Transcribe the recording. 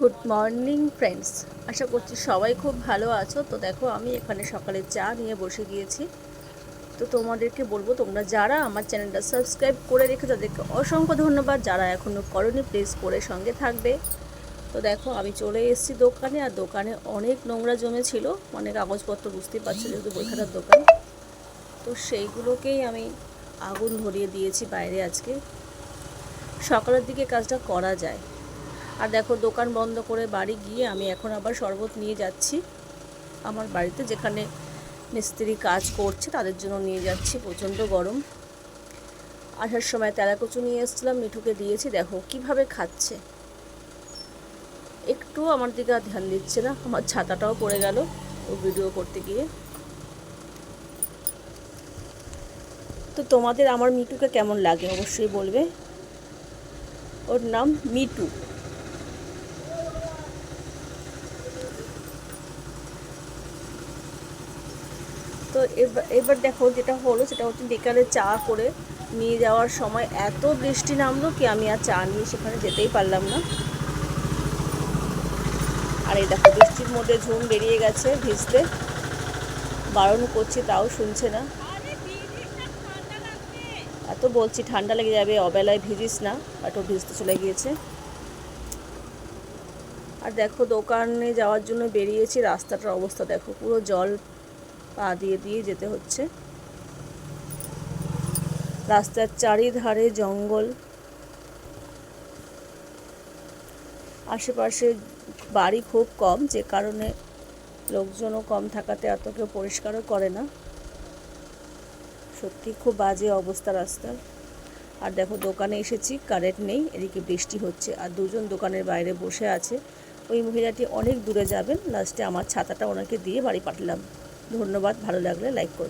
Good morning friends আশা করছি সবাই খুব ভালো আছো। তো দেখো, আমি এখানে সকালে চা নিয়ে বসে গিয়েছি। তো তোমাদেরকে বলব, তোমরা যারা আমার চ্যানেলটা সাবস্ক্রাইব করে রেখে তাদেরকে অসংখ্য ধন্যবাদ। যারা এখনও করনি প্লিজ করে সঙ্গে থাকবে। তো দেখো, আমি চলে এসেছি দোকানে, আর দোকানে অনেক নোংরা জমেছিল। অনেক কাগজপত্র বুঝতেই পারছ, যেহেতু বইখাতার দোকান। তো সেইগুলোকেই আমি আগুন ধরিয়ে দিয়েছি বাইরে আজকে। সকালের দিকে কাজটা করা যায়। আর দেখো, দোকান বন্ধ করে বাড়ি গিয়ে আমি এখন আবার শরবত নিয়ে যাচ্ছি। আমার বাড়িতে যেখানে মিস্ত্রি কাজ করছে, তাদের জন্য নিয়ে যাচ্ছি প্রচণ্ড গরম। আসার সময় তেলাকুচু নিয়ে এসেছিলাম, মিঠুকে দিয়েছি। দেখো, কীভাবে খাচ্ছে। একটু আমার দিকে আর ধ্যান দিচ্ছে না। আমার ছাতাটাও পড়ে গেল ও ভিডিও করতে গিয়ে। তো তোমাদের আমার মিটুকে কেমন লাগে? অবশ্যই বলবে। ওর নাম মিটু তো এবার দেখো যেটা হলো সেটা হচ্ছে বিকালে চা করে নিয়ে যাওয়ার সময় এত বৃষ্টি নামলো কি আমি আর চা নিয়ে সেখানে যেতেই পারলাম না। আর এই দেখো বৃষ্টির মধ্যে ঝুম বেরিয়ে গেছে ভিজতে। বারণ করছি, তাও শুনছে না। এত বলছি, ঠান্ডা লেগে যাবে, অবেলায় ভিজিস না, বাট ও ভিজতে চলে গিয়েছে। আর দেখো দোকানে যাওয়ার জন্য বেরিয়েছি, রাস্তাটার অবস্থা দেখো, পুরো জল পা দিয়ে দিয়ে যেতে হচ্ছে। রাস্তার চারিধারে জঙ্গল। আশেপাশে বাড়ি খুব কম, যে কারণে লোকজনও কম থাকাতে এত কেউ পরিষ্কারও করে না। সত্যি খুব বাজে অবস্থা রাস্তার। আর দেখো, দোকানে এসেছি, কারেন্ট নেই, এদিকে বৃষ্টি হচ্ছে। আর দুজন দোকানের বাইরে বসে আছে। ওই মহিলাটি অনেক দূরে যাবেন, লাস্টে আমার ছাতাটা ওনাকে দিয়ে বাড়ি পাঠালাম। ধন্যবাদ ভালো লাগলে লাইক করুন